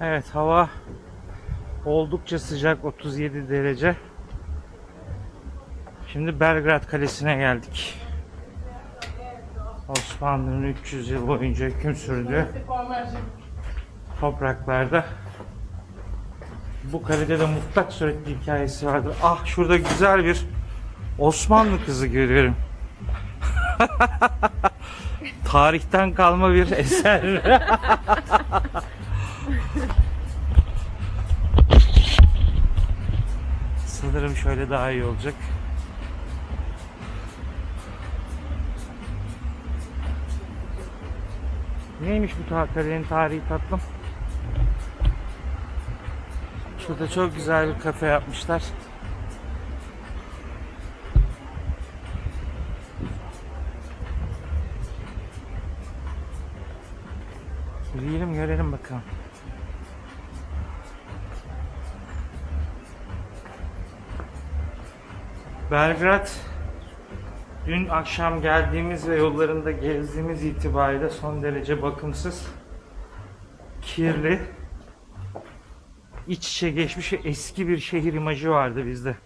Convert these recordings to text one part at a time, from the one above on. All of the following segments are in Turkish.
Evet hava oldukça sıcak 37 derece. Şimdi Belgrad Kalesi'ne geldik. Osmanlı'nın 300 yıl boyunca hüküm sürdüğü topraklarda. Bu kalede de mutlak suretli hikayesi vardır. Ah şurada güzel bir Osmanlı kızı görüyorum. Tarihten kalma bir eser. Sanırım şöyle daha iyi olacak. Neymiş bu kalenin tarihi tatlım? Şurada çok güzel bir kafe yapmışlar. Yürüyelim görelim bakalım. Belgrad dün akşam geldiğimiz ve yollarında gezdiğimiz itibariyle son derece bakımsız, kirli, iç içe geçmiş ve eski bir şehir imajı vardı bizde.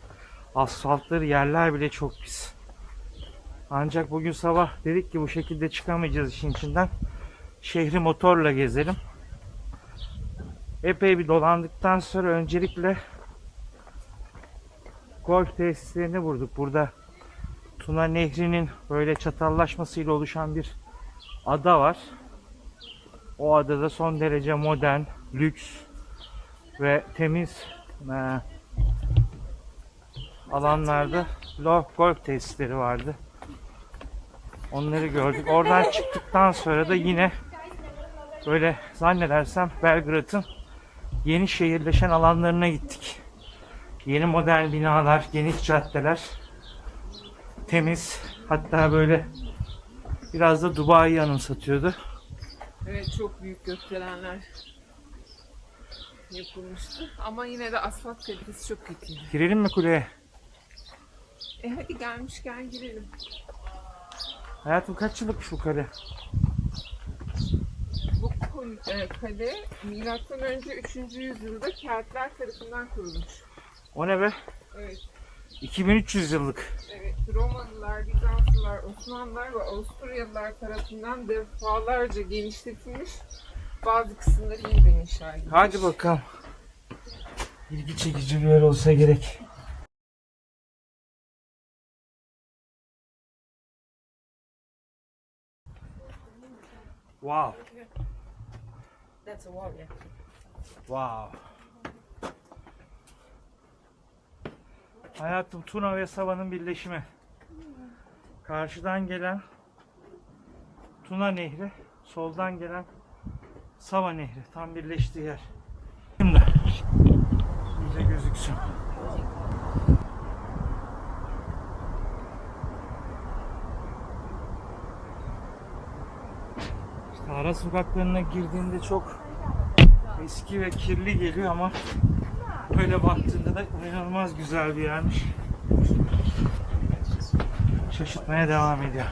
Asfaltları yerler bile çok pis. Ancak bugün sabah dedik ki bu şekilde çıkamayacağız işin içinden. Şehri motorla gezelim. Epey bir dolandıktan sonra öncelikle golf tesislerini vurduk. Burada Tuna Nehri'nin böyle çatallaşmasıyla oluşan bir ada var. O adada son derece modern, lüks ve temiz e, alanlarda golf tesisleri vardı. Onları gördük. Oradan çıktıktan sonra da yine böyle zannedersem Belgrad'ın yeni şehirleşen alanlarına gittik. Yeni modern binalar, geniş caddeler, temiz, hatta böyle biraz da Dubai'yi anımsatıyordu. Evet çok büyük gökdelenler yapılmıştı. Ama yine de asfalt kalitesi çok kötüydü. Girelim mi kuleye? E hadi gelmişken girelim. Hayatım kaç yıllık bu kale? Bu kul- e, kale milattan önce 3. yüzyılda Keltler tarafından kurulmuş. O ne be? Evet, 2300 yıllık. evet. Romalılar, Bizanslılar, Osmanlılar ve Avusturyalılar tarafından defalarca genişletilmiş. Bazı kısımları yeniden inşa edilmiş. Hadi bakalım. İlgi çekici bir yer olsa gerek. Wow. That's a wall, yeah. Wow. Hayatım Tuna ve Sava'nın birleşimi. Karşıdan gelen Tuna Nehri, soldan gelen Sava Nehri tam birleştiği yer. Şimdi iyice gözüksün. İşte ara sokaklarına girdiğinde çok eski ve kirli geliyor ama böyle baktığında da inanılmaz güzel bir yermiş. Şaşırtmaya devam ediyor.